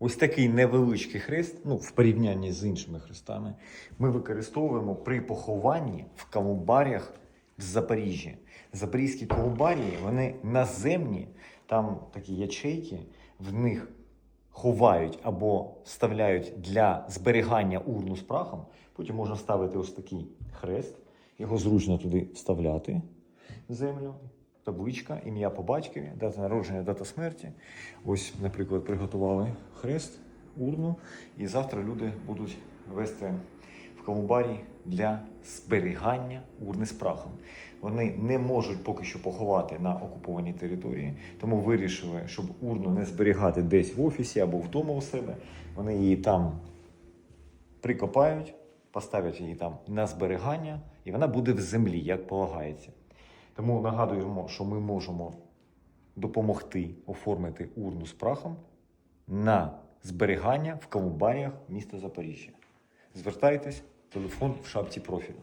Ось такий невеличкий хрест, ну в порівнянні з іншими хрестами, ми використовуємо при похованні в колумбаріях в Запоріжжі. Запорізькі колумбарії, вони наземні, там такі ячейки, в них ховають або вставляють для зберігання урну з прахом. Потім можна ставити ось такий хрест, його зручно туди вставляти в землю. Табличка, ім'я по батькові, дата народження, дата смерті. Ось, наприклад, приготували хрест, урну, і завтра люди будуть вести в колумбарій для зберігання урни з прахом. Вони не можуть поки що поховати на окупованій території, тому вирішили, щоб урну не зберігати десь в офісі або вдома у себе. Вони її там прикопають, поставлять її там на зберігання, і вона буде в землі, як полагається. Тому нагадуємо, що ми можемо допомогти оформити урну з прахом на зберігання в колумбаріях міста Запоріжжя. Звертайтесь, телефон в шапці профілю.